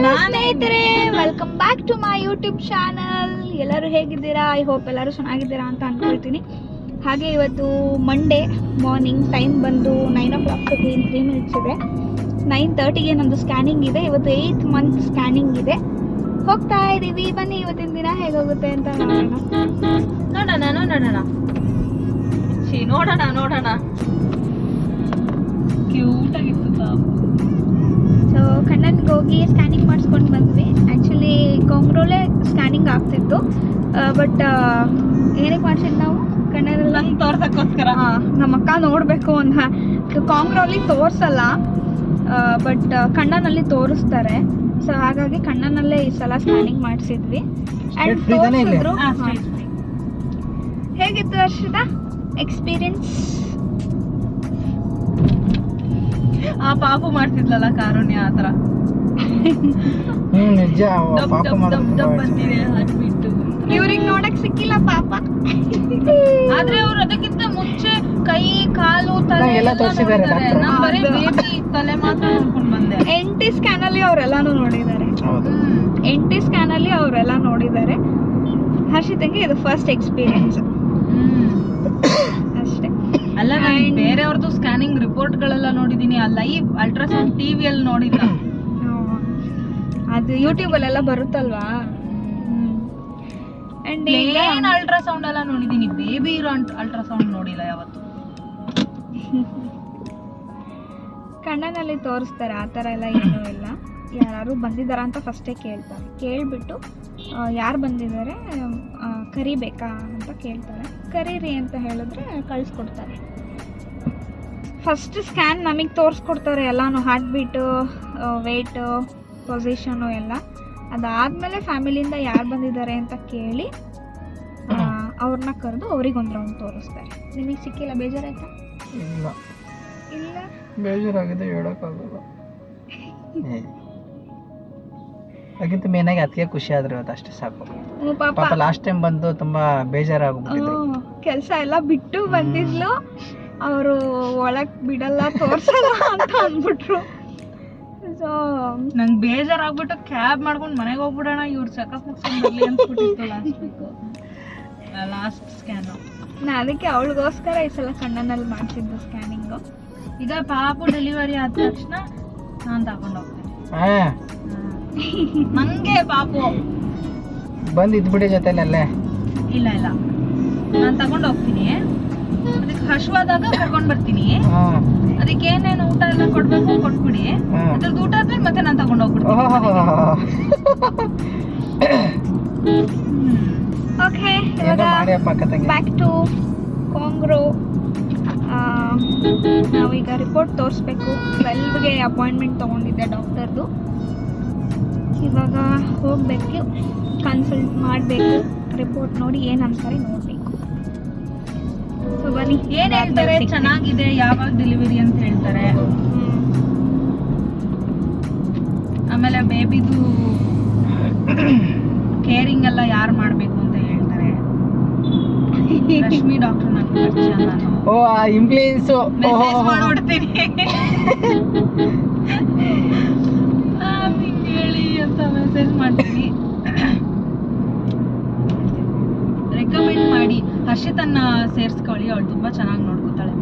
ಸ್ನೇಹಿತರೆ welcome back to my YouTube channel ಎಲ್ಲರೂ ಹೇಗಿದ್ದೀರಾ? ಐ ಹೋಪ್ ಎಲ್ಲರೂ ಚೆನ್ನಾಗಿದ್ದೀರಾ ಅಂತ ಅನ್ಕೊಳ್ತೀನಿ. ಹಾಗೆ ಇವತ್ತು ಮಂಡೇ ಮಾರ್ನಿಂಗ್ ಟೈಮ್ ಬಂದು nine o'clock three three minutes ಇದೆ ನೈನ್ ತರ್ಟಿಗೆ ನಮ್ಮದು ಸ್ಕ್ಯಾನಿಂಗ್ ಇದೆ. ಇವತ್ತು ಏಯ್ತ್ ಮಂತ್ ಸ್ಕ್ಯಾನಿಂಗ್ ಇದೆ. ಹೋಗ್ತಾ ಇದ್ದೀವಿ ಬನ್ನಿ ಇವತ್ತಿನ ದಿನ ಹೇಗೋಗುತ್ತೆ ಅಂತ ನೋಡೋಣ. ನೋಡೋಣ ನೋಡೋಣ. ನೋಡೋಣ ನೋಡೋಣ. ಕ್ಯೂಟ್ ಆಗಿತ್ತು ಸೊ ಕಣ್ಣನ್ಗೆ ಹೋಗಿ ಸ್ಕ್ಯಾನಿಂಗ್ ಮಾಡಿಸ್ಕೊಂಡು ಬಂದ್ವಿ. ಆ್ಯಕ್ಚುಲಿ ಕಾಂಗ್ರೋಲೆ ಸ್ಕ್ಯಾನಿಂಗ್ ಆಗ್ತಿತ್ತು. ಬಟ್ ಏನಕ್ಕೆ ಮಾಡ್ಸಿದ್ವಿ ನಾವು? ಕಣ್ಣಲ್ಲಿ ತೋರ್ಸಕ್ಕೋಸ್ಕರ. ಹಾ, ನಮ್ಮ ಅಕ್ಕ ನೋಡಬೇಕು ಅಂತ ಕಾಂಗ್ರೋಲಿ ತೋರಿಸಲ್ಲ. ಬಟ್ ಕಣ್ಣನಲ್ಲಿ ತೋರಿಸ್ತಾರೆ. ಸೊ ಹಾಗಾಗಿ ಕಣ್ಣನಲ್ಲೇ ಈ ಸಲ ಸ್ಕ್ಯಾನಿಂಗ್ ಮಾಡಿಸಿದ್ವಿ. ಹೇಗಿತ್ತು ಹರ್ಷಿತಾ? ಎಕ್ಸ್ಪೀರಿಯನ್ಸ್ ಆ ಪಾಪು ಮಾಡ್ತಿದ್ಲಲ್ಲ ಕಾರುಣ್ಯ ಆತರ ಹ್ಮ್ ನಿಜ ಇವ್ರಿಗೆ ನೋಡಕ್ ಸಿಕ್ಕಿಲ್ಲ ಪಾಪ. ಆದ್ರೆ ಅವ್ರು ಅದಕ್ಕಿಂತ ಮುಂಚೆ ಕೈ ಕಾಲು ತಲೆ ಎಲ್ಲ ತೋರ್ಸಿದ್ದಾರೆ ನೋಡಿದ್ದಾರೆ. ಬರೀ ಬೇಬಿ ತಲೆ ಮಾತ್ರ ನೋಡ್ಕೊಂಡ್ ಬಂದೆ. ಎಂಟಿ ಟಿ ಸ್ಕ್ಯಾನಲ್ಲಿ ಅವರೆಲ್ಲಾನು ನೋಡಿದ್ದಾರೆ. ಹೌದು. ಹ್ಮ್. ಎನ್ ಟಿ ಸ್ಕ್ಯಾನಲ್ಲಿ ಅವರೆಲ್ಲ ನೋಡಿದ್ದಾರೆ. ಹರ್ಷಿತಂಗೆ ಇದು ಫಸ್ಟ್ ಎಕ್ಸ್ಪೀರಿಯನ್ಸ್ ಅಲ್ಲ ನಾನು ಬೇರೆಯವ್ರದ್ದು ಸ್ಕ್ಯಾನಿಂಗ್ ರಿಪೋರ್ಟ್ ಗಳೆಲ್ಲ ನೋಡಿದೀನಿ ಆ ಲೈವ್ ಅಲ್ಟ್ರಾಸೌಂಡ್ ಟಿವಿಯಲ್ಲಿ ನೋಡಿಲ್ಲ ಅದು ಯೂಟ್ಯೂಬಲ್ಲೆಲ್ಲ ಬರುತ್ತಲ್ವಾ? ಅಂಡ್ ಪ್ಲೇನ್ ಅಲ್ಟ್ರಾಸೌಂಡ್ ಎಲ್ಲ ನೋಡಿದೀನಿ ಬೇಬಿ ಇರೋ ಅಲ್ಟ್ರಾಸೌಂಡ್ ನೋಡಿಲ್ಲ ಯಾವತ್ತು. ಕಣ್ಣನಲ್ಲಿ ತೋರಿಸ್ತಾರೆ ಆ ಥರ ಎಲ್ಲ ಏನೂ ಇಲ್ಲ. ಯಾರು ಬಂದಿದ್ದಾರಾ ಅಂತ ಫಸ್ಟೇ ಕೇಳ್ತಾರೆ. ಕೇಳಿಬಿಟ್ಟು ಯಾರು ಬಂದಿದ್ದಾರೆ ಕರಿಬೇಕಾ ಅಂತ ಕೇಳ್ತಾರೆ. ಕರೀರಿ ಅಂತ ಹೇಳಿದ್ರೆ ಕಳಿಸ್ಕೊಡ್ತಾರೆ. ಫಸ್ಟ್ ಸ್ಕ್ಯಾನ್ ನಮಗೆ ತೋರಿಸ್ಕೊಡ್ತಾರೆ ಎಲ್ಲಾನು ಹಾರ್ಟ್ ಬೀಟು ವೆಯ್ಟು ಪೊಸಿಷನು ಎಲ್ಲ. ಅದಾದಮೇಲೆ ಫ್ಯಾಮಿಲಿಯಿಂದ ಯಾರು ಬಂದಿದ್ದಾರೆ ಅಂತ ಕೇಳಿ ಅವ್ರನ್ನ ಕರೆದು ಅವ್ರಿಗೊಂದು ರೌಂಡ್ ತೋರಿಸ್ತಾರೆ. ನಿಮಗೆ ಸಿಕ್ಕಿಲ್ಲ ಬೇಜಾರಾಯ್ತಾ? ಇಲ್ಲ. ಇಲ್ಲ? ಬೇಜಾರಾಗಿದೆ ಹೇಳೋಕ್ಕಾಗಲ್ಲ. ಅದಕ್ಕಿಂತ ಆಗಿ ಅದಕ್ಕೆ ಖುಷಿ ಆದ್ರೆ ಇವತ್ತು ಅಷ್ಟೇ ಸಾಕು. ಹ್ಮ್, ಪಾಪ. ಪಾಪ ಲಾಸ್ಟ್ ಟೈಮ್ ಬಂದು ತುಂಬಾ ಬೇಜಾರಾಗ್ಬಿಟ್ಟಿದ್ರು. ಕೆಲಸ ಎಲ್ಲ ಬಿಟ್ಟು ಬಂದಿದ್ಲು. ಅವರು ಒಳಗ್ ಬಿಡಲ್ಲ ತೋರ್ಸಲ್ಲ ಅಂತ ಅಂದ್ಬಿಟ್ರು. ಸೊ ನಂಗೆ ಬೇಜಾರಾಗ್ಬಿಟ್ಟು ಕ್ಯಾಬ್ ಮಾಡ್ಕೊಂಡು ಮನೆಗೆ ಹೋಗ್ಬಿಡೋಣ ಇವ್ರು ಚೆಕಪ್ ಮುಗಿಸ್ಕೊಂಡು ಬರ್ಲಿ ಅನ್ಸ್ಬಿಟ್ಟಿತ್ತು ಲಾಸ್ಟ್ ವೀಕ್ ಲಾಸ್ಟ್ ಸ್ಕ್ಯಾನ್ ನಾ ಅದಕ್ಕೆ ಅವಳಿಗೋಸ್ಕರ ಈ ಸಲ ಕಣ್ಣನಲ್ಲಿ ಮಾಡಿಸಿದ್ದು ಸ್ಕ್ಯಾನಿಂಗು ಈಗ ಪಾಪು ಡೆಲಿವರಿ ಆದ ತಕ್ಷಣ ನಾನು ತಗೊಂಡು ಹೋಗ್ತೀನಿ. ಹಾ. ನಂಗೆ ಪಾಪು ಬಂದ್ ಇದ್ಬಿಡಿ ಜೊತೆಲಲ್ಲೇ. ಇಲ್ಲ ಇಲ್ಲ. ನಾನು ತಗೊಂಡು ಹೋಗ್ತೀನಿ. ಅದಕ್ಕೆ ಹಶುವಾದಾಗ ಕರ್ಕೊಂಡ್ ಬರ್ತೀನಿ. ಅದಕ್ಕೆ ಏನೇನು ಊಟ ಎಲ್ಲ ಕೊಡ್ಬೇಕು ಕೊಟ್ಬಿಡಿ. ಅದ್ರದ್ದು ಊಟ ಆದ್ಮೇಲೆ ಮತ್ತೆ ನಾನು ತಗೊಂಡು ಹೋಗ್ಬಿಡ್ತೀನಿ. ಓಕೆ ಇವಾಗ ಬ್ಯಾಕ್ ಟು ಕಾಂಗ್ರೋ ನಾವೀಗ ರಿಪೋರ್ಟ್ ತೋರಿಸ್ಬೇಕು. ಟ್ವೆಲ್ವ್ಗೆ ಅಪಾಯಿಂಟ್ಮೆಂಟ್ ತೊಗೊಂಡಿದ್ದೆ ಡಾಕ್ಟರ್ದು ಇವಾಗ ಹೋಗಬೇಕು ಕನ್ಸಲ್ಟ್ ಮಾಡಬೇಕು ರಿಪೋರ್ಟ್ ನೋಡಿ ಏನು ಅಂತಾರೆ ನೋಡಬೇಕು. ಸೊ ಬನ್ನಿ ಏನು ಹೇಳ್ತಾರೆ? ಚೆನ್ನಾಗಿದೆ ಯಾವಾಗ ಡೆಲಿವರಿ ಅಂತ ಹೇಳ್ತಾರೆ. ಆಮೇಲೆ ಬೇಬಿದು ಕೇರಿಂಗ್ ಎಲ್ಲ ಯಾರು ಮಾಡಬೇಕು ಅಂತ ಹೇಳ್ತಾರೆ? ಲಕ್ಷ್ಮಿ ಡಾಕ್ಟರ್ ನನ್ನ ಪರಿಚಯ ನಾನು. ಓ ಆ ಇಂಪ್ಲೀನ್ಸು ಮೆಸೇಜ್ ಮಾಡ್ಬಿಡ್ತೀನಿ. ಹೇಳಿ ಮಾಡ್ತೀನಿ. ರೆಕಮೆಂಡ್ ಮಾಡಿ. ಹರ್ಷಿತನ್ನ ಸೇರ್ಸ್ಕೊಳ್ಳಿ ಅವಳು ತುಂಬಾ ಚೆನ್ನಾಗಿ ನೋಡ್ಕೊತಾಳೆ.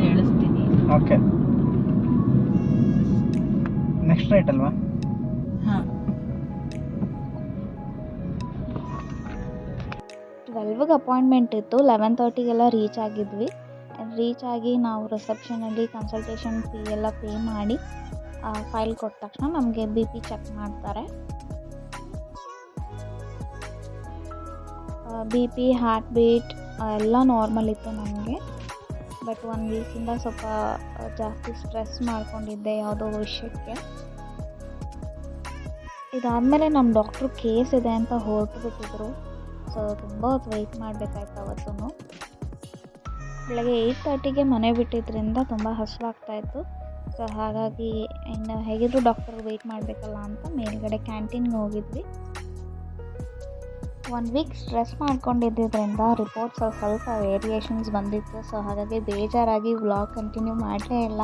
ಹೇಳಿಸ್ತೀನಿ ಓಕೆ. ನೆಕ್ಸ್ಟ್ ರೈಟ್ ಅಲ್ವಾ? ಹಾ. ಟ್ವೆಲ್ವ್ಗೆ ಅಪಾಯಿಂಟ್ಮೆಂಟ್ ಇತ್ತು. ಲೆವೆನ್ ತರ್ಟಿಗೆಲ್ಲ ರೀಚ್ ಆಗಿದ್ವಿ. ರೀಚ್ ಆಗಿ ನಾವು ರಿಸೆಪ್ಷನಲ್ಲಿ ಕನ್ಸಲ್ಟೇಷನ್ ಫೀ ಎಲ್ಲ ಪೇ ಮಾಡಿ. ಫೈಲ್ ಕೊಟ್ಟ ತಕ್ಷಣ ನಮಗೆ ಬಿ ಪಿ ಚೆಕ್ ಮಾಡ್ತಾರೆ. ಬಿ ಪಿ ಹಾರ್ಟ್ ಬೀಟ್ ಎಲ್ಲ ನಾರ್ಮಲ್ ಇತ್ತು ನನಗೆ ಬಟ್ ಒನ್ ವೀಕಿಂದ ಸ್ವಲ್ಪ ಜಾಸ್ತಿ ಸ್ಟ್ರೆಸ್ ಮಾಡ್ಕೊಂಡಿದ್ದೆ ಯಾವುದೋ ವಿಷಯಕ್ಕೆ. ಇದಾದಮೇಲೆ ನಮ್ಮ ಡಾಕ್ಟ್ರು ಕೇಸ್ ಇದೆ ಅಂತ ಹೊರಟು ಬಿಟ್ಟಿದ್ರು ಸೊ ತುಂಬ ಹೊತ್ತು ವೆಯ್ಟ್ ಮಾಡಬೇಕಾಯ್ತು ಅವತ್ತೂ ಬೆಳಗ್ಗೆ ಏಯ್ಟ್ ತರ್ಟಿಗೆ ಮನೆ ಬಿಟ್ಟಿದ್ದರಿಂದ ತುಂಬ ಹಸಿವಾಗ್ತಾಯಿತ್ತು ಸೊ ಹಾಗಾಗಿ ಇನ್ನು ಹೇಗಿದ್ರು ಡಾಕ್ಟರ್ ವೆಯ್ಟ್ ಮಾಡಬೇಕಲ್ಲ ಅಂತ ಮೇಲ್ಗಡೆ ಕ್ಯಾಂಟೀನ್ಗೆ ಹೋಗಿದ್ವಿ. ಒನ್ ವೀಕ್ ಸ್ಟ್ರೆಸ್ ಮಾಡ್ಕೊಂಡಿದ್ದರಿಂದ ರಿಪೋರ್ಟ್ಸ್ ಸ್ವಲ್ಪ ವೇರಿಯೇಷನ್ಸ್ ಬಂದಿತ್ತು. ಸೊ ಹಾಗಾಗಿ ಬೇಜಾರಾಗಿ ವ್ಲಾಗ್ ಕಂಟಿನ್ಯೂ ಮಾಡಲೇ ಇಲ್ಲ.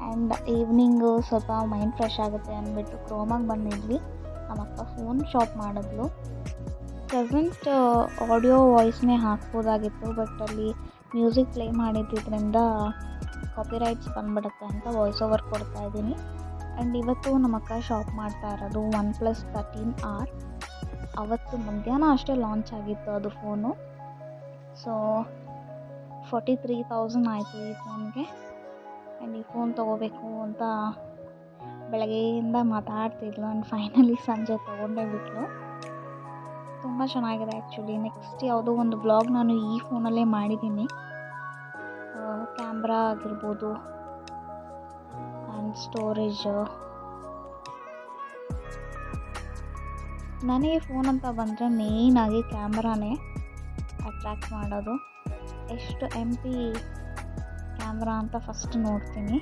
ಆ್ಯಂಡ್ ಈವ್ನಿಂಗು ಸ್ವಲ್ಪ ಮೈಂಡ್ ಫ್ರೆಶ್ ಆಗುತ್ತೆ ಅಂದ್ಬಿಟ್ಟು ಕ್ರೋಮಾಗಿ ಬಂದಿದ್ವಿ. ನಮ್ಮ ಅಕ್ಕ ಫೋನ್ ಶಾಪ್ ಮಾಡಿದ್ಲು. ಪ್ರೆಸೆಂಟ್ ಆಡಿಯೋ ವಾಯ್ಸ್ನೇ ಹಾಕ್ಬೋದಾಗಿತ್ತು ಬಟ್ ಅಲ್ಲಿ ಮ್ಯೂಸಿಕ್ ಪ್ಲೇ ಮಾಡಿದ್ದರಿಂದ ಕಾಪಿರೈಟ್ಸ್ ಬಂದ್ಬಿಡುತ್ತೆ ಅಂತ ವಾಯ್ಸ್ ಓವರ್ ಕೊಡ್ತಾ ಇದ್ದೀನಿ. ಆ್ಯಂಡ್ ಇವತ್ತು ನಮ್ಮಕ್ಕ ಶಾಪ್ ಮಾಡ್ತಾ ಇರೋದು ಒನ್ ಪ್ಲಸ್ ತರ್ಟೀನ್ ಆರ್ ಅವತ್ತು ಮಧ್ಯಾಹ್ನ ಅಷ್ಟೇ ಲಾಂಚ್ ಆಗಿತ್ತು ಅದು phone so forty three thousand ಆಯಿತು ಈ ಫೋನ್ಗೆ ಆ್ಯಂಡ್ ಈ ಫೋನ್ ತೊಗೋಬೇಕು ಅಂತ ಬೆಳಗ್ಗೆಯಿಂದ ಮಾತಾಡ್ತಿದ್ಲು ಆ್ಯಂಡ್ ಫೈನಲಿ ಸಂಜೆ ತೊಗೊಂಡೇ ಬಿಟ್ಲು. ತುಂಬ ಚೆನ್ನಾಗಿದೆ ಆ್ಯಕ್ಚುಲಿ ನೆಕ್ಸ್ಟ್ ಯಾವುದೋ ಒಂದು ಬ್ಲಾಗ್ ನಾನು ಈ ಫೋನಲ್ಲೇ ಮಾಡಿದ್ದೀನಿ. ಕ್ಯಾಮ್ರಾ ಆಗಿರ್ಬೋದು ಆ್ಯಂಡ್ ಸ್ಟೋರೇಜ್ ನನಗೆ ಫೋನ್ ಅಂತ ಬಂದರೆ ಮೇಯ್ನಾಗಿ ಕ್ಯಾಮ್ರಾನೇ ಅಟ್ರ್ಯಾಕ್ಟ್ ಮಾಡೋದು. ಎಷ್ಟು ಎಂ ಪಿ ಕ್ಯಾಮ್ರಾ ಅಂತ ಫಸ್ಟ್ ನೋಡ್ತೀನಿ.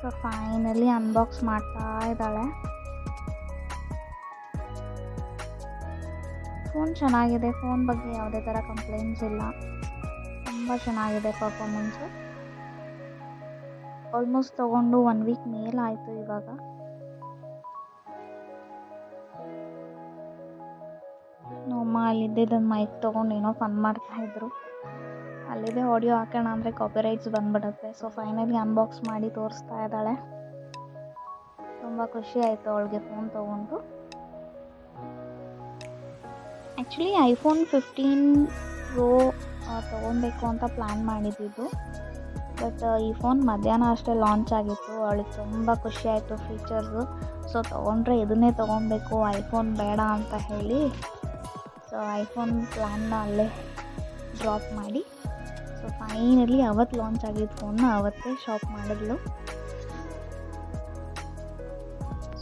ಸೊ ಫೈನಲಿ ಅನ್ಬಾಕ್ಸ್ ಮಾಡ್ತಾ ಇದ್ದಾಳೆ. ಫೋನ್ ಚೆನ್ನಾಗಿದೆ. ಫೋನ್ ಬಗ್ಗೆ ಯಾವುದೇ ಥರ ಕಂಪ್ಲೇಂಟ್ಸ್ ಇಲ್ಲ. ತುಂಬ ಚೆನ್ನಾಗಿದೆ ಪರ್ಫಾರ್ಮೆನ್ಸು ಆಲ್ಮೋಸ್ಟ್ ತೊಗೊಂಡು ಒನ್ ವೀಕ್ ಮೇಲಾಯಿತು ಇವಾಗ. ನಮ್ಮ ಅಲ್ಲಿದ್ದದನ್ನು ಮೈಕ್ ತೊಗೊಂಡು ಏನೋ ಫನ್ ಮಾಡ್ತಾಯಿದ್ರು ಅಲ್ಲಿದೆ ಆಡಿಯೋ ಹಾಕೋಣ ಅಂದರೆ ಕಾಪಿರೈಟ್ಸ್ ಬಂದ್ಬಿಡುತ್ತೆ. ಸೊ ಫೈನಲಿ ಅನ್ಬಾಕ್ಸ್ ಮಾಡಿ ತೋರಿಸ್ತಾ ಇದ್ದಾಳೆ. ತುಂಬ ಖುಷಿ ಆಯಿತು ಅವಳಿಗೆ ಫೋನ್ ತೊಗೊಂಡು. ಆ್ಯಕ್ಚುಲಿ ಐಫೋನ್ ಫಿಫ್ಟೀನ್ ಪ್ರೋ ತೊಗೊಬೇಕು ಅಂತ ಪ್ಲ್ಯಾನ್ ಮಾಡಿದ್ದಿದ್ದು ಬಟ್ ಈ ಫೋನ್ ಮಧ್ಯಾಹ್ನ ಅಷ್ಟೇ ಲಾಂಚ್ ಆಗಿತ್ತು. ಅವಳಿಗೆ ತುಂಬ ಖುಷಿ ಆಯಿತು ಫೀಚರ್ಸು ಸೊ ತೊಗೊಂಡ್ರೆ ಇದನ್ನೇ ತೊಗೊಬೇಕು. ಐಫೋನ್ ಬೇಡ ಅಂತ ಹೇಳಿ. ಸೊ ಐಫೋನ್ ಪ್ಲ್ಯಾನ್ನ ಅಲ್ಲೇ ಡ್ರಾಪ್ ಮಾಡಿ. ಸೊ ಫೈನಲಿ ಅವತ್ತು ಲಾಂಚ್ ಆಗಿದ್ದ ಫೋನ್ನ ಅವತ್ತೇ ಶಾಪ್ ಮಾಡಿದ್ಲು.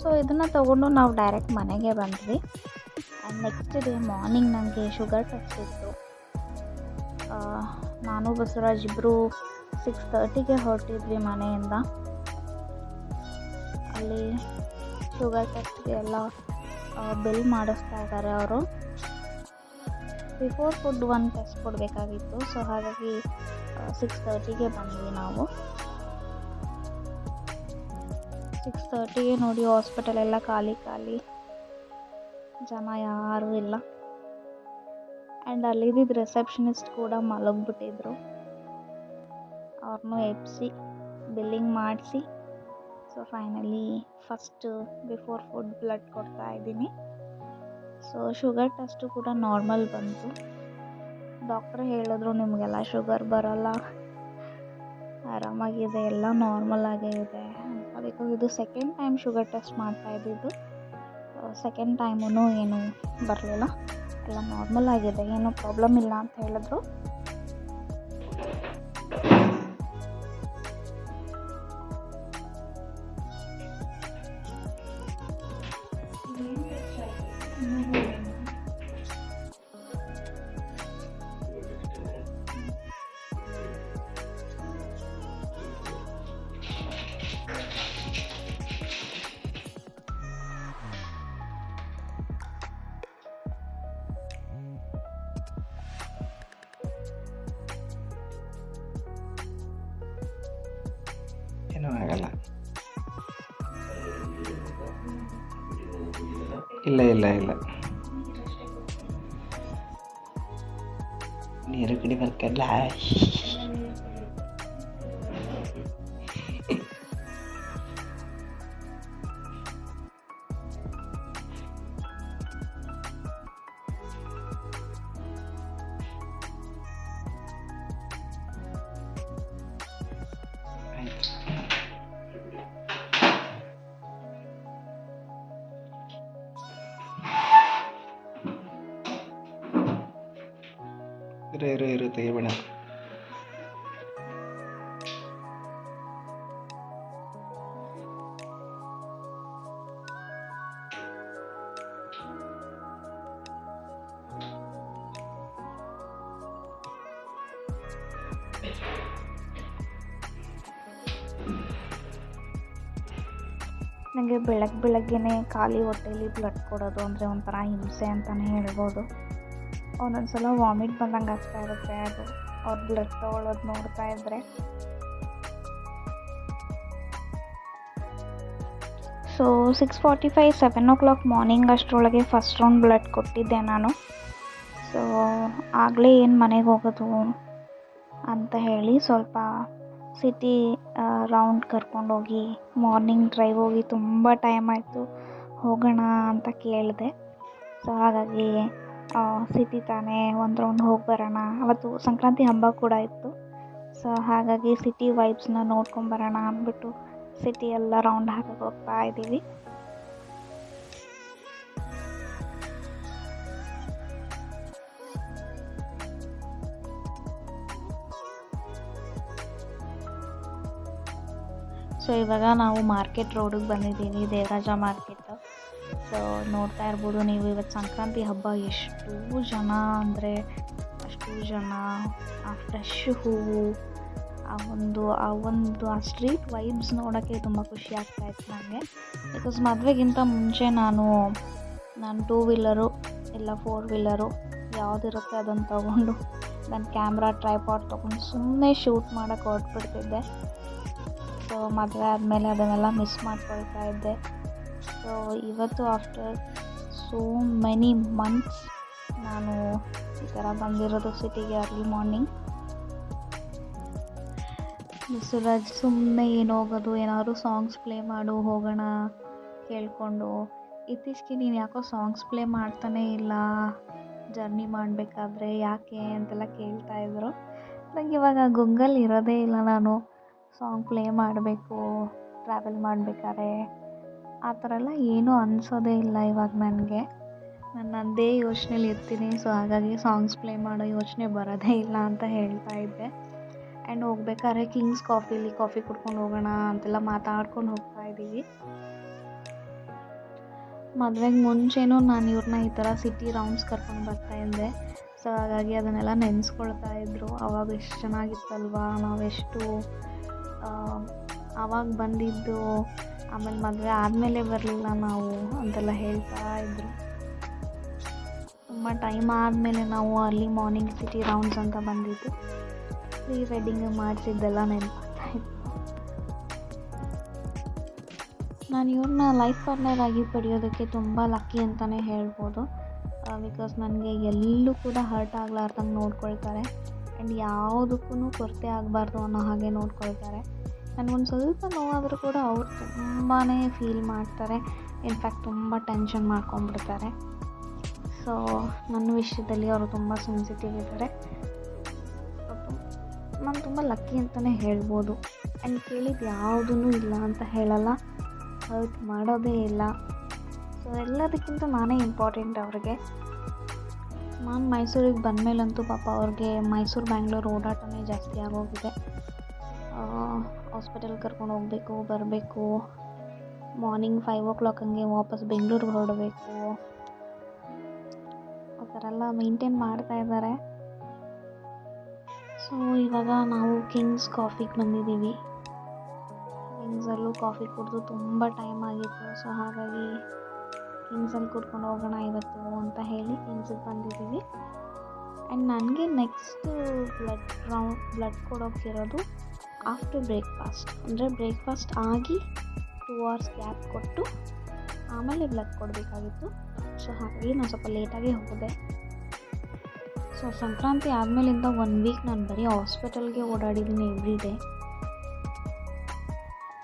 ಸೊ ಇದನ್ನು ತೊಗೊಂಡು ನಾವು ಡೈರೆಕ್ಟ್ ಮನೆಗೆ ಬಂದ್ವಿ. ನೆಕ್ಸ್ಟ್ ಡೇ ಮಾರ್ನಿಂಗ್ ನನಗೆ ಶುಗರ್ ಟೆಸ್ಟ್ ಇತ್ತು ನಾನು ಬಸವರಾಜ್ ಇಬ್ಬರು ಸಿಕ್ಸ್ ತರ್ಟಿಗೆ ಹೊರಟಿದ್ವಿ ಮನೆಯಿಂದ. ಅಲ್ಲಿ ಶುಗರ್ ಟೆಸ್ಟ್ಗೆ ಎಲ್ಲ ಬಿಲ್ ಮಾಡಿಸ್ತಾ ಇದ್ದಾರೆ ಅವರು. ಬಿಫೋರ್ ಫುಡ್ ಒಂದು ಟೆಸ್ಟ್ ಕೊಡಬೇಕಾಗಿತ್ತು ಸೊ ಹಾಗಾಗಿ ಸಿಕ್ಸ್ ತರ್ಟಿಗೆ ಬಂದ್ವಿ ನಾವು. ಸಿಕ್ಸ್ ತರ್ಟಿಗೆ ನೋಡಿ ಹಾಸ್ಪಿಟಲ್ ಎಲ್ಲ ಖಾಲಿ ಖಾಲಿ. ಜನ ಯಾರೂ ಇಲ್ಲ. ಆ್ಯಂಡ್ ಅಲ್ಲಿದ್ದಿದ್ದು ರಿಸೆಪ್ಷನಿಸ್ಟ್ ಕೂಡ ಮಲಗಿಬಿಟ್ಟಿದ್ರು. ಅವ್ರನ್ನೂ ಎಬ್ಬಿಸಿ ಬಿಲ್ಲಿಂಗ್ ಮಾಡಿಸಿ. So finally first before food blood ಕೊಡ್ತಾ ಇದ್ದೀನಿ. ಸೊ ಶುಗರ್ ಟೆಸ್ಟು ಕೂಡ ನಾರ್ಮಲ್ ಬಂತು. ಡಾಕ್ಟ್ರ್ ಹೇಳಿದ್ರು, ನಿಮಗೆಲ್ಲ ಶುಗರ್ ಬರೋಲ್ಲ. ಆರಾಮಾಗಿದೆ, ಎಲ್ಲ ನಾರ್ಮಲ್ ಆಗೇ ಇದೆ. ಬಿಕಾಸ್ ಇದು ಸೆಕೆಂಡ್ ಟೈಮ್ ಶುಗರ್ ಟೆಸ್ಟ್ ಮಾಡ್ತಾ ಇದ್ದಿದ್ದು. ಸೆಕೆಂಡ್ ಟೈಮೂ ಏನು ಬರಲಿಲ್ಲ. ಎಲ್ಲ ನಾರ್ಮಲ್ ಆಗಿದೆ ಏನೂ ಪ್ರಾಬ್ಲಮ್ ಇಲ್ಲ ಅಂತ ಹೇಳಿದ್ರು. ಆಗಲ್ಲ ಇಲ್ಲ ಇಲ್ಲ ಇಲ್ಲ ನೀರು ಕಡೆ ಬರ್ಕಲ್ಲ ಇರು ಇರು ತೆಗಿಬೇಡ ನನಗೆ ಬೆಳಗ್ಗೆ ಬೆಳಗ್ಗೆನೇ ಖಾಲಿ ಹೊಟ್ಟೆಲಿ ಬ್ಲಡ್ ಕೊಡೋದು ಅಂದರೆ ಒಂಥರ ಹಿಂಸೆ ಅಂತಲೇ ಹೇಳ್ಬೋದು. ಒಂದೊಂದು ಸಲ ವಾಮಿಟ್ ಬಂದಂಗೆ ಆಗ್ತಾ ಇರುತ್ತೆ ಅದು. ಅವ್ರ ಬ್ಲಡ್ ತೊಗೊಳ್ಳೋದು ನೋಡ್ತಾ ಇದ್ದರೆ so six forty five seven o'clock morning ಅಷ್ಟರೊಳಗೆ ಫಸ್ಟ್ ರೌಂಡ್ ಬ್ಲಡ್ ಕೊಟ್ಟಿದ್ದೆ ನಾನು. ಸೊ ಆಗಲೇ ಏನು ಮನೆಗೆ ಹೋಗೋದು ಅಂತ ಹೇಳಿ ಸ್ವಲ್ಪ ಸಿಟಿ ರೌಂಡ್ ಕರ್ಕೊಂಡೋಗಿ ಮಾರ್ನಿಂಗ್ ಡ್ರೈವ್ ಹೋಗಿ ತುಂಬ ಟೈಮ್ ಆಯಿತು. ಹೋಗೋಣ ಅಂತ ಕೇಳಿದೆ. ಸೊ ಹಾಗಾಗಿ ಸಿಟಿ ತಾನೇ ಒಂದು ರೌಂಡ್ ಹೋಗಿ ಬರೋಣ. ಅವತ್ತು ಸಂಕ್ರಾಂತಿ ಹಬ್ಬ ಕೂಡ ಇತ್ತು. ಸೊ ಹಾಗಾಗಿ ಸಿಟಿ ವೈಬ್ಸ್ನ ನೋಡ್ಕೊಂಬರೋಣ ಅಂದ್ಬಿಟ್ಟು ಸಿಟಿ ಎಲ್ಲ ರೌಂಡ್ ಹಾಕಕ್ಕೆ ಹೋಗ್ತಾ ಇದ್ದೀವಿ. ಸೊ ಇವಾಗ ನಾವು ಮಾರ್ಕೆಟ್ ರೋಡಿಗೆ ಬಂದಿದ್ದೀವಿ. ದೇವರಾಜ ಮಾರ್ಕೆಟ್ ಸೊ ನೋಡ್ತಾ ಇರ್ಬೋದು. ನೀವು ಇವತ್ತು ಸಂಕ್ರಾಂತಿ ಹಬ್ಬ ಎಷ್ಟು ಜನ ಅಂದರೆ ಅಷ್ಟು ಜನ, ಆ ಫ್ರೆಶ್ ಹೂವು, ಆ ಒಂದು ಆ ಒಂದು, ಆ ಸ್ಟ್ರೀಟ್ ವೈಬ್ಸ್ ನೋಡೋಕ್ಕೆ ತುಂಬ ಖುಷಿ ಆಗ್ತಾ ಇತ್ತು ನನಗೆ ಬಿಕಾಸ್ ಮದುವೆಗಿಂತ ಮುಂಚೆ ನಾನು ನಾನು ಟೂ ವೀಲರು ಇಲ್ಲ ಫೋರ್ ವೀಲರು ಯಾವುದಿರುತ್ತೆ ಅದನ್ನು ತೊಗೊಂಡು ನನ್ನ ಕ್ಯಾಮ್ರಾ ಟ್ರೈಪಾಡ್ ತೊಗೊಂಡು ಸುಮ್ಮನೆ ಶೂಟ್ ಮಾಡೋಕ್ಕೆ ಹೊರಟ್ಬಿಡ್ತಿದ್ದೆ. ಸೊ ಮದುವೆ ಆದಮೇಲೆ ಅದನ್ನೆಲ್ಲ ಮಿಸ್ ಮಾಡ್ಕೊಳ್ತಾ ಇದ್ದೆ. ಸೊ ಇವತ್ತು ಆಫ್ಟರ್ ಸೋ ಮೆನಿ ಮಂತ್ಸ್ ನಾನು ಈ ಥರ ಬಂದಿರೋದು ಸಿಟಿಗೆ ಅರ್ಲಿ ಮಾರ್ನಿಂಗ್ ಸುರಜ್ ಸುಮ್ಮನೆ ಏನು ಹೋಗೋದು, ಏನಾದರೂ ಸಾಂಗ್ಸ್ ಪ್ಲೇ ಮಾಡು, ಹೋಗೋಣ ಕೇಳಿಕೊಂಡು. ಇತ್ತೀಚೆಗೆ ನೀನು ಯಾಕೋ ಸಾಂಗ್ಸ್ ಪ್ಲೇ ಮಾಡ್ತಾನೇ ಇಲ್ಲ ಜರ್ನಿ ಮಾಡಬೇಕಾದ್ರೆ ಯಾಕೆ ಅಂತೆಲ್ಲ ಕೇಳ್ತಾ ಇದ್ರು. ನಂಗೆ ಇವಾಗ ಗುಂಗಲ್ ಇರೋದೇ ಇಲ್ಲ, ನಾನು ಸಾಂಗ್ ಪ್ಲೇ ಮಾಡಬೇಕು ಟ್ರಾವೆಲ್ ಮಾಡಬೇಕಾದ್ರೆ. ಆ ಥರ ಎಲ್ಲ ಏನೂ ಅನಿಸೋದೇ ಇಲ್ಲ ಇವಾಗ ನನಗೆ. ನಾನು ನನ್ನದೇ ಯೋಚನೆಲಿ ಇರ್ತೀನಿ ಸೊ ಹಾಗಾಗಿ ಸಾಂಗ್ಸ್ ಪ್ಲೇ ಮಾಡೋ ಯೋಚನೆ ಬರೋದೇ ಇಲ್ಲ ಅಂತ ಹೇಳ್ತಾ ಇದ್ದೆ. ಆ್ಯಂಡ್ ಹೋಗ್ಬೇಕಾದ್ರೆ ಕಿಂಗ್ಸ್ ಕಾಫಿಲಿ ಕಾಫಿ ಕುಡ್ಕೊಂಡು ಹೋಗೋಣ ಅಂತೆಲ್ಲ ಮಾತಾಡ್ಕೊಂಡು ಹೋಗ್ತಾ ಇದ್ದೀವಿ. ಮದುವೆಗೆ ಮುಂಚೆನೂ ನಾನು ಇವ್ರನ್ನ ಈ ಥರ ಸಿಟಿ ರೌಂಡ್ಸ್ ಕರ್ಕೊಂಡು ಬರ್ತಾ ಇದ್ದೆ. ಸೊ ಹಾಗಾಗಿ ಅದನ್ನೆಲ್ಲ ನೆನೆಸ್ಕೊಳ್ತಾ ಇದ್ದರು ಅವಾಗ ಎಷ್ಟು ಚೆನ್ನಾಗಿತ್ತಲ್ವಾ, ನಾವೆಷ್ಟು ಆವಾಗ ಬಂದಿದ್ದು ಆಮೇಲೆ ಮದುವೆ ಆದಮೇಲೆ ಬರಲಿಲ್ಲ ನಾವು ಅಂತೆಲ್ಲ ಹೇಳ್ತಾ ಇದ್ದರು ತುಂಬ ಟೈಮ್ ಆದಮೇಲೆ ನಾವು ಅರ್ಲಿ ಮಾರ್ನಿಂಗ್ ಸಿಟಿ ರೌಂಡ್ಸ್ ಅಂತ ಬಂದಿದ್ದು ಪ್ರೀ ವೆಡ್ಡಿಂಗ್ ಮಾಡಿಸಿದ್ದೆಲ್ಲ ನೆನಪಾಗ್ತಾ ಇತ್ತು. ನಾನು ಇವ್ರನ್ನ ಲೈಫ್ ಪಾರ್ಟ್ನರ್ ಆಗಿ ಪಡೆಯೋದಕ್ಕೆ ತುಂಬ ಲಕ್ಕಿ ಅಂತಲೇ ಹೇಳ್ಬೋದು. ಬಿಕಾಸ್ ನನಗೆ ಎಲ್ಲೂ ಕೂಡ ಹರ್ಟ್ ಆಗಲಾರ್ದಂಗೆ ನೋಡ್ಕೊಳ್ತಾರೆ. ಆ್ಯಂಡ್ ಯಾವುದಕ್ಕೂ ಕೊರತೆ ಆಗಬಾರ್ದು ಅನ್ನೋ ಹಾಗೆ ನೋಡ್ಕೊಳ್ತಾರೆ. ನನಗೊಂದು ಸ್ವಲ್ಪ ನೋವಾದರೂ ಕೂಡ ಅವ್ರು ತುಂಬಾ ಫೀಲ್ ಮಾಡ್ತಾರೆ. ಇನ್ಫ್ಯಾಕ್ಟ್ ತುಂಬ ಟೆನ್ಷನ್ ಮಾಡ್ಕೊಂಡ್ಬಿಡ್ತಾರೆ. ಸೊ ನನ್ನ ವಿಷಯದಲ್ಲಿ ಅವರು ತುಂಬ ಸೆನ್ಸಿಟಿವ್ ಇದ್ದಾರೆ. ನಾನು ತುಂಬ ಲಕ್ಕಿ ಅಂತಲೇ ಹೇಳ್ಬೋದು. ಆ್ಯಂಡ್ ಕೇಳಿದ್ದು ಯಾವುದೂ ಇಲ್ಲ ಅಂತ ಹೇಳಲ್ಲ. ಹರ್ಟ್ ಮಾಡೋದೇ ಇಲ್ಲ. ಸೊ ಎಲ್ಲದಕ್ಕಿಂತ ನಾನೇ ಇಂಪಾರ್ಟೆಂಟ್ ಅವ್ರಿಗೆ. ನಾನು ಮೈಸೂರಿಗೆ ಬಂದಮೇಲಂತೂ ಪಾಪ ಅವ್ರಿಗೆ ಮೈಸೂರು ಬ್ಯಾಂಗ್ಳೂರು ಓಡಾಟವೇ ಜಾಸ್ತಿ ಆಗೋಗಿದೆ. ಹಾಸ್ಪಿಟಲ್ ಕರ್ಕೊಂಡು ಹೋಗಬೇಕು, ಬರಬೇಕು. ಮಾರ್ನಿಂಗ್ ಫೈವ್ ಓ ಕ್ಲಾಕ್ ಹಂಗೆ ವಾಪಸ್ ಬೆಂಗಳೂರಿಗೆ ಹೊರಡಬೇಕು. ಆ ಥರ ಎಲ್ಲ ಮೇಂಟೈನ್ ಮಾಡ್ತಾ ಇದ್ದಾರೆ. ಸೊ ಇವಾಗ ನಾವು ಕಿಂಗ್ಸ್ ಕಾಫಿಗೆ ಬಂದಿದ್ದೀವಿ. ಕಿಂಗ್ಸಲ್ಲೂ ಕಾಫಿ ಕುಡಿದು ತುಂಬ ಟೈಮ್ ಆಗಿತ್ತು. ಸೊ ಹಾಗಾಗಿ ಕಿಂಗ್ಸಲ್ಲಿ ಕುಡ್ಕೊಂಡು ಹೋಗೋಣ ಇವತ್ತು ಅಂತ ಹೇಳಿ ಕಿಂಗ್ಸಿಗೆ ಬಂದಿದ್ದೀವಿ. ಆ್ಯಂಡ್ ನನಗೆ ನೆಕ್ಸ್ಟು ಬ್ಲಡ್ ರೌಂಡ್ ಬ್ಲಡ್ ಕೊಡೋಕ್ಕಿರೋದು ಆಫ್ಟರ್ ಬ್ರೇಕ್ಫಾಸ್ಟ್ ಅಂದರೆ ಬ್ರೇಕ್ಫಾಸ್ಟ್ ಆಗಿ ಟೂ ಅವರ್ಸ್ ಗ್ಯಾಪ್ ಕೊಟ್ಟು ಆಮೇಲೆ ಬ್ಲಡ್ ಕೊಡಬೇಕಾಗಿತ್ತು. ಸೊ ಹಾಗಾಗಿ ನಾನು ಸ್ವಲ್ಪ ಲೇಟಾಗಿ ಹೋದೆ ಸೊ ಸಂಕ್ರಾಂತಿ ಆದಮೇಲಿಂದ ಒನ್ ವೀಕ್ ನಾನು ಬರೀ ಹಾಸ್ಪಿಟಲ್ಗೆ ಓಡಾಡಿದ್ದೀನಿ ಎವ್ರಿ ಡೇ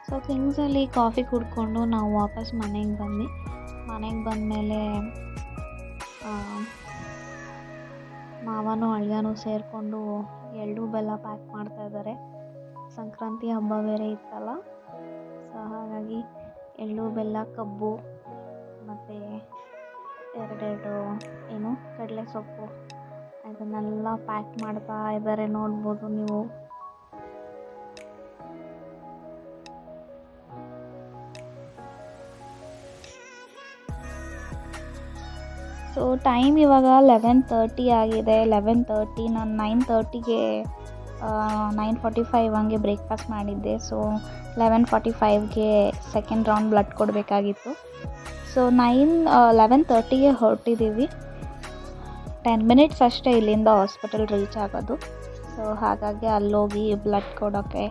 ಸೊ ಕಿಂಗ್ಸಲ್ಲಿ ಕಾಫಿ ಕುಡ್ಕೊಂಡು ನಾವು ವಾಪಸ್ ಮನೆಗೆ ಬಂದ್ವಿ ಮನೆಗೆ ಬಂದಮೇಲೆ ಮಾವನೂ ಅಳಿಯನೂ ಸೇರಿಕೊಂಡು ಎಳ್ಳು ಬೆಲ್ಲ ಪ್ಯಾಕ್ ಮಾಡ್ತಾ ಇದ್ದಾರೆ. ಸಂಕ್ರಾಂತಿ ಹಬ್ಬ ಬೇರೆ ಇತ್ತಲ್ಲ? ಸೊ ಹಾಗಾಗಿ ಎಳ್ಳು, ಬೆಲ್ಲ, ಕಬ್ಬು, ಮತ್ತು ಎರಡೆರಡು ಏನು ಕಡಲೆ ಸೊಪ್ಪು ಅದನ್ನೆಲ್ಲ ಪ್ಯಾಕ್ ಮಾಡ್ತಾ ಇದ್ದಾರೆ ನೋಡ್ಬೋದು ನೀವು. ಸೊ ಟೈಮ್ ಇವಾಗ ಲೆವೆನ್ ತರ್ಟಿ ಆಗಿದೆ. ಲೆವೆನ್ ತರ್ಟಿ ನಾನು ನೈನ್ ತರ್ಟಿಗೆ ನೈನ್ ಫಾರ್ಟಿ ಫೈವ್ ಹಂಗೆ ಬ್ರೇಕ್ಫಾಸ್ಟ್ ಮಾಡಿದ್ದೆ. ಸೊ ಲೆವೆನ್ ಫಾರ್ಟಿ ಫೈವ್ಗೆ ಸೆಕೆಂಡ್ ರೌಂಡ್ ಬ್ಲಡ್ ಕೊಡಬೇಕಾಗಿತ್ತು ಸೊ ನೈನ್ ಲೆವೆನ್ ತರ್ಟಿಗೆ ಹೊರಟಿದ್ದೀವಿ. ಟೆನ್ ಮಿನಿಟ್ಸ್ ಅಷ್ಟೇ ಇಲ್ಲಿಂದ ಹಾಸ್ಪಿಟಲ್ ರೀಚ್ ಆಗೋದು. ಸೊ ಹಾಗಾಗಿ ಅಲ್ಲೋಗಿ ಬ್ಲಡ್ ಕೊಡೋಕ್ಕೆ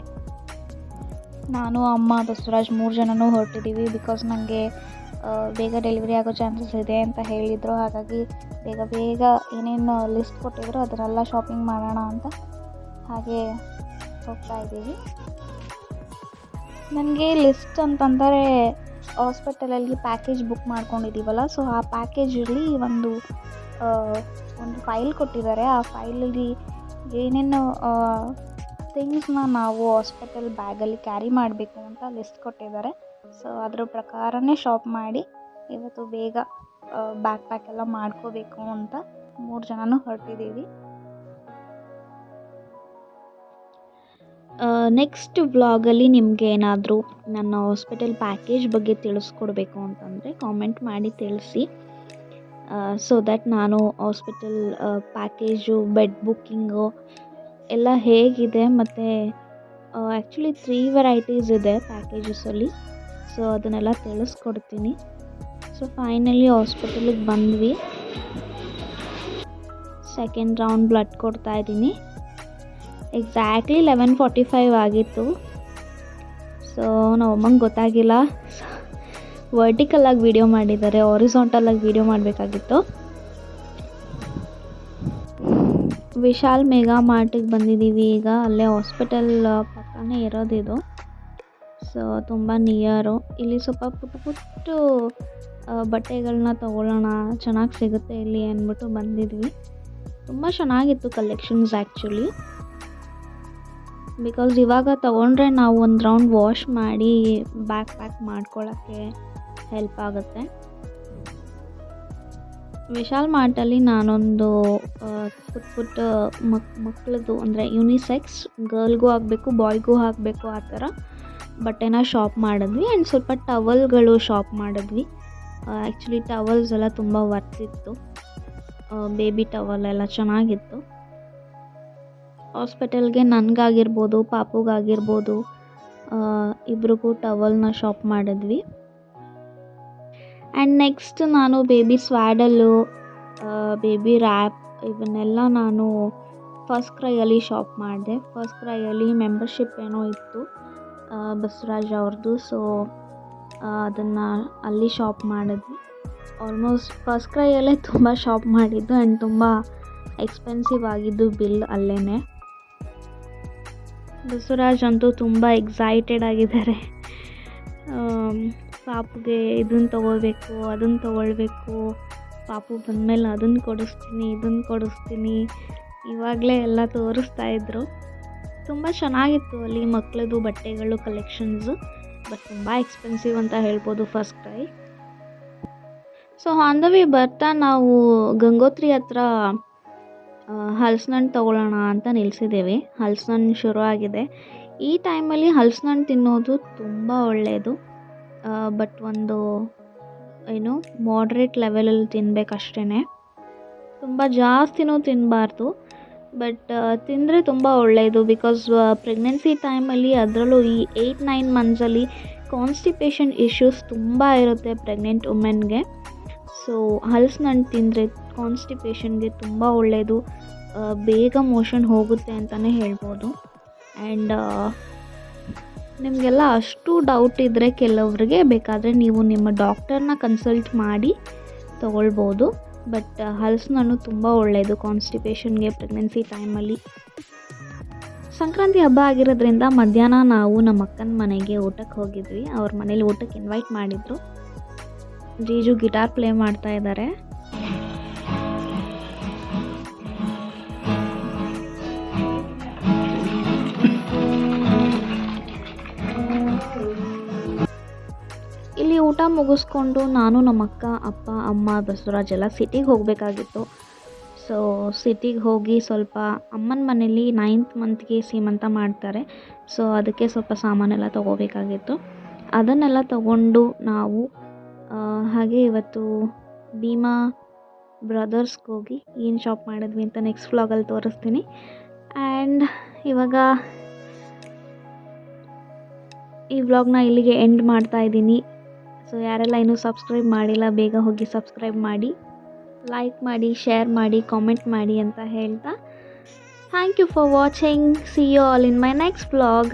ನಾನು, ಅಮ್ಮ, ಬಸವರಾಜ್ ಮೂರು ಜನನೂ ಹೊರಟಿದ್ದೀವಿ ಬಿಕಾಸ್ ನನಗೆ ಬೇಗ ಡೆಲಿವರಿ ಆಗೋ ಚಾನ್ಸಸ್ ಇದೆ ಅಂತ ಹೇಳಿದರು. ಹಾಗಾಗಿ ಬೇಗ ಬೇಗ ಏನೇನು ಲಿಸ್ಟ್ ಕೊಟ್ಟಿದ್ರು ಅದನ್ನೆಲ್ಲ ಶಾಪಿಂಗ್ ಮಾಡೋಣ ಅಂತ ಹಾಗೆ ಹೋಗ್ತಾ ಇದ್ದೀವಿ. ನನಗೆ ಲಿಸ್ಟ್ ಅಂತಂದರೆ ಹಾಸ್ಪಿಟಲಲ್ಲಿ ಪ್ಯಾಕೇಜ್ ಬುಕ್ ಮಾಡ್ಕೊಂಡಿದ್ದೀವಲ್ಲ, ಸೊ ಆ ಪ್ಯಾಕೇಜಲ್ಲಿ ಒಂದು ಒಂದು ಫೈಲ್ ಕೊಟ್ಟಿದ್ದಾರೆ. ಆ ಫೈಲಲ್ಲಿ ಏನೇನು ಥಿಂಗ್ಸ್ನ ನಾವು ಹಾಸ್ಪಿಟಲ್ ಬ್ಯಾಗಲ್ಲಿ ಕ್ಯಾರಿ ಮಾಡಬೇಕು ಅಂತ ಲಿಸ್ಟ್ ಕೊಟ್ಟಿದ್ದಾರೆ. ಸೊ ಅದ್ರ ಪ್ರಕಾರನೇ ಶಾಪ್ ಮಾಡಿ ಇವತ್ತು ಬೇಗ ಬ್ಯಾಗ್ ಪ್ಯಾಕ್ ಎಲ್ಲ ಮಾಡ್ಕೋಬೇಕು ಅಂತ ಮೂರು ಜನನೂ ಹೊರಟಿದ್ದೀವಿ. ನೆಕ್ಸ್ಟ್ ವ್ಲಾಗಲ್ಲಿ ನಿಮಗೆ ಏನಾದರೂ ನನ್ನ ಹಾಸ್ಪಿಟಲ್ ಪ್ಯಾಕೇಜ್ ಬಗ್ಗೆ ತಿಳಿಸ್ಕೊಡ್ಬೇಕು ಅಂತಂದರೆ ಕಾಮೆಂಟ್ ಮಾಡಿ ತಿಳಿಸಿ. ಸೊ ದ್ಯಾಟ್ ನಾನು ಹಾಸ್ಪಿಟಲ್ ಪ್ಯಾಕೇಜು ಬೆಡ್ ಬುಕ್ಕಿಂಗು ಎಲ್ಲ ಹೇಗಿದೆ ಮತ್ತು ಆ್ಯಕ್ಚುಲಿ ತ್ರೀ ವೆರೈಟೀಸ್ ಇದೆ ಪ್ಯಾಕೇಜಸಲ್ಲಿ ಸೊ ಅದನ್ನೆಲ್ಲ ತಿಳಿಸ್ಕೊಡ್ತೀನಿ. ಸೊ ಫೈನಲಿ ಹಾಸ್ಪಿಟಲಿಗೆ ಬಂದ್ವಿ. ಸೆಕೆಂಡ್ ರೌಂಡ್ ಬ್ಲಡ್ ಕೊಡ್ತಾ ಇದ್ದೀನಿ. ಎಕ್ಸಾಕ್ಟ್ಲಿ ಲೆವೆನ್ ಫಾರ್ಟಿ ಫೈವ್ ಆಗಿತ್ತು. ಸೊ ನಮ್ಮಮ್ಮಂಗೆ ಗೊತ್ತಾಗಿಲ್ಲ. ವರ್ಟಿಕಲಾಗಿ ವೀಡಿಯೋ ಮಾಡಿದ್ದಾರೆ. ಆರಿಸೋಂಟಲ್ಲಾಗಿ ವೀಡಿಯೋ ಮಾಡಬೇಕಾಗಿತ್ತು. ವಿಶಾಲ್ ಮೆಗಾ ಮಾರ್ಟಿಗೆ ಬಂದಿದ್ದೀವಿ ಈಗ. ಅಲ್ಲೇ ಹಾಸ್ಪಿಟಲ್ ಪಕ್ಕನೇ ಇರೋದಿದು ಸೊ ತುಂಬ ನಿಯರು ಇಲ್ಲಿ ಸ್ವಲ್ಪ ಪುಟ್ಟ ಪುಟ್ಟು ಬಟ್ಟೆಗಳನ್ನ ತೊಗೊಳ್ಳೋಣ. ಚೆನ್ನಾಗಿ ಸಿಗುತ್ತೆ ಇಲ್ಲಿ ಅಂದ್ಬಿಟ್ಟು ಬಂದಿದ್ವಿ. ತುಂಬ ಚೆನ್ನಾಗಿತ್ತು ಕಲೆಕ್ಷನ್ಸ್ ಆ್ಯಕ್ಚುಲಿ ಬಿಕಾಸ್ ಇವಾಗ ತೊಗೊಂಡ್ರೆ ನಾವು ಒಂದು ರೌಂಡ್ ವಾಶ್ ಮಾಡಿ ಬ್ಯಾಕ್ ಪ್ಯಾಕ್ ಮಾಡ್ಕೊಳ್ಳೋಕ್ಕೆ ಹೆಲ್ಪ್ ಆಗುತ್ತೆ. ವಿಶಾಲ್ ಮಾರ್ಟಲ್ಲಿ ನಾನೊಂದು ಪುಟ್ ಪುಟ್ಟ ಮಕ್ ಮಕ್ಕಳದು ಅಂದರೆ ಯುನಿಸೆಕ್ಸ್ ಗರ್ಲ್ಗೂ ಆಗಬೇಕು ಬಾಯ್ಗೂ ಹಾಕಬೇಕು ಆ ಥರ. ಬಟ್ಟೆನ ಶಾಪ್ ಮಾಡಿದ್ವಿ ಆ್ಯಂಡ್ ಸ್ವಲ್ಪ ಟವಲ್ಗಳು ಶಾಪ್ ಮಾಡಿದ್ವಿ. ಆ್ಯಕ್ಚುಲಿ ಟವಲ್ಸ್ ಎಲ್ಲ ತುಂಬ ವರ್ತಿತ್ತು ಬೇಬಿ ಟವಲ್ ಎಲ್ಲ ಚೆನ್ನಾಗಿತ್ತು. ಹಾಸ್ಪಿಟಲ್ಗೆ ನನಗಾಗಿರ್ಬೋದು, ಪಾಪುಗಾಗಿರ್ಬೋದು ಇಬ್ರಿಗೂ ಟವಲ್ನ ಶಾಪ್ ಮಾಡಿದ್ವಿ. ಆ್ಯಂಡ್ ನೆಕ್ಸ್ಟ್ ನಾನು ಬೇಬಿ ಸ್ವ್ಯಾಡಲ್ಲು ಬೇಬಿ ರ್ಯಾಪ್ ಇವನ್ನೆಲ್ಲ ನಾನು ಫಸ್ಟ್ ಕ್ರೈಯಲ್ಲಿ ಶಾಪ್ ಮಾಡಿದೆ. ಫಸ್ಟ್ ಕ್ರೈಯಲ್ಲಿ ಮೆಂಬರ್ಶಿಪ್ ಏನೋ ಇತ್ತು ಬಸವರಾಜ್ ಅವ್ರದ್ದು ಸೊ ಅದನ್ನು ಅಲ್ಲಿ ಶಾಪ್ ಮಾಡಿದ್ವಿ. ಆಲ್ಮೋಸ್ಟ್ ಫಸ್ಟ್ ಕ್ರೈಯಲ್ಲೇ ತುಂಬ ಶಾಪ್ ಮಾಡಿದ್ದು ಆ್ಯಂಡ್ ತುಂಬ ಎಕ್ಸ್ಪೆನ್ಸಿವ್ ಆಗಿದ್ದು ಬಿಲ್ ಅಲ್ಲೇ ಬಸವರಾಜ್ ಅಂತೂ ತುಂಬ ಎಕ್ಸೈಟೆಡ್ ಆಗಿದ್ದಾರೆ. ಪಾಪುಗೆ ಇದನ್ನು ತೊಗೋಬೇಕು ಅದನ್ನು ತೊಗೊಳ್ಬೇಕು. ಪಾಪು ಬಂದಮೇಲೆ ಅದನ್ನು ಕೊಡಿಸ್ತೀನಿ ಇದನ್ನು ಕೊಡಿಸ್ತೀನಿ. ಇವಾಗಲೇ ಎಲ್ಲ ತೋರಿಸ್ತಾ ಇದ್ದರು ತುಂಬ ಚೆನ್ನಾಗಿತ್ತು ಅಲ್ಲಿ ಮಕ್ಕಳದು ಬಟ್ಟೆಗಳು ಕಲೆಕ್ಷನ್ಸು ಬಟ್ ತುಂಬ ಎಕ್ಸ್ಪೆನ್ಸಿವ್ ಅಂತ ಹೇಳ್ಬೋದು first cry so on the way ಬರ್ತಾ ನಾವು ಗಂಗೋತ್ರಿ ಹತ್ರ ಹಲ್ಸಿನಣ್ಣು ತಗೊಳ್ಳೋಣ ಅಂತ ನಿಲ್ಸಿದ್ದೇವೆ. ಹಲ್ಸಿನಣ್ಣು ಶುರು ಆಗಿದೆ. ಈ ಟೈಮಲ್ಲಿ ಹಲ್ಸಿನಣ್ಣು ತಿನ್ನೋದು ತುಂಬ ಒಳ್ಳೆಯದು ಬಟ್ ಒಂದು ಏನು ಮಾಡ್ರೇಟ್ ಲೆವೆಲಲ್ಲಿ ತಿನ್ನಬೇಕಷ್ಟೇ ತುಂಬ ಜಾಸ್ತಿನೂ ತಿನ್ನಬಾರ್ದು ಬಟ್ ತಿಂದರೆ ತುಂಬ ಒಳ್ಳೆಯದು ಬಿಕಾಸ್ ಪ್ರೆಗ್ನೆನ್ಸಿ ಟೈಮಲ್ಲಿ ಅದರಲ್ಲೂ ಈ ಏಯ್ಟ್ ನೈನ್ ಮಂತ್ಸಲ್ಲಿ ಕಾನ್ಸ್ಟಿಪೇಷನ್ ಇಶ್ಯೂಸ್ ತುಂಬ ಇರುತ್ತೆ ಪ್ರೆಗ್ನೆಂಟ್ ವುಮೆನ್ಗೆ ಸೊ ಹಲ್ಸಿನಣ್ಣು ತಿಂದರೆ ಕಾನ್ಸ್ಟಿಪೇಷನ್ಗೆ ತುಂಬ ಒಳ್ಳೆಯದು ಬೇಗ ಮೋಷನ್ ಹೋಗುತ್ತೆ ಅಂತಲೇ ಹೇಳ್ಬೋದು. ಆ್ಯಂಡ್ ನಿಮಗೆಲ್ಲ ಅಷ್ಟು ಡೌಟ್ ಇದ್ದರೆ ಕೆಲವರಿಗೆ ಬೇಕಾದರೆ ನೀವು ನಿಮ್ಮ ಡಾಕ್ಟರ್ನ ಕನ್ಸಲ್ಟ್ ಮಾಡಿ ತೊಗೊಳ್ಬೋದು. ಬಟ್ ಹಲಸಿನಣ್ಣು ತುಂಬ ಒಳ್ಳೆಯದು ಕಾನ್ಸ್ಟಿಪೇಷನ್ಗೆ ಪ್ರೆಗ್ನೆನ್ಸಿ ಟೈಮಲ್ಲಿ ಸಂಕ್ರಾಂತಿ ಹಬ್ಬ ಆಗಿರೋದ್ರಿಂದ ಮಧ್ಯಾಹ್ನ ನಾವು ನಮ್ಮ ಅಕ್ಕನ ಮನೆಗೆ ಊಟಕ್ಕೆ ಹೋಗಿದ್ವಿ. ಅವ್ರ ಮನೇಲಿ ಊಟಕ್ಕೆ ಇನ್ವೈಟ್ ಮಾಡಿದ್ರು. ಜೀಜು ಗಿಟಾರ್ ಪ್ಲೇ ಮಾಡ್ತಾ ಇದ್ದಾರೆ ಊಟ ಮುಗಿಸ್ಕೊಂಡು ನಾನು ನಮ್ಮ ಅಕ್ಕ ಅಪ್ಪ, ಅಮ್ಮ, ಬಸವರಾಜ್ ಎಲ್ಲ ಸಿಟಿಗೆ ಹೋಗಬೇಕಾಗಿತ್ತು. ಸೊ ಸಿಟಿಗೆ ಹೋಗಿ ಸ್ವಲ್ಪ ಅಮ್ಮನ ಮನೇಲಿ ನೈನ್ತ್ ಮಂತ್ಗೆ ಸೀಮಂತ ಮಾಡ್ತಾರೆ. ಸೊ ಅದಕ್ಕೆ ಸ್ವಲ್ಪ ಸಾಮಾನೆಲ್ಲ ತೊಗೋಬೇಕಾಗಿತ್ತು. ಅದನ್ನೆಲ್ಲ ತಗೊಂಡು ನಾವು ಹಾಗೆ ಇವತ್ತು ಭೀಮಾ ಬ್ರದರ್ಸ್ಗೆ ಹೋಗಿ ಏನು ಶಾಪ್ ಮಾಡಿದ್ವಿ ಅಂತ ನೆಕ್ಸ್ಟ್ ವ್ಲಾಗಲ್ಲಿ ತೋರಿಸ್ತೀನಿ. ಆ್ಯಂಡ್ ಇವಾಗ ಈ ವ್ಲಾಗ್ನ ಇಲ್ಲಿಗೆ ಎಂಡ್ ಮಾಡ್ತಾ ಇದ್ದೀನಿ. ಸೊ ಯಾರೆಲ್ಲ ಇನ್ನೂ ಸಬ್ಸ್ಕ್ರೈಬ್ ಮಾಡಿಲ್ಲ, ಬೇಗ ಹೋಗಿ ಸಬ್ಸ್ಕ್ರೈಬ್ ಮಾಡಿ. ಲೈಕ್ ಮಾಡಿ ಶೇರ್ ಮಾಡಿ ಕಾಮೆಂಟ್ ಮಾಡಿ ಅಂತ ಹೇಳ್ತಾ. Thank you for watching see you all in my next vlog.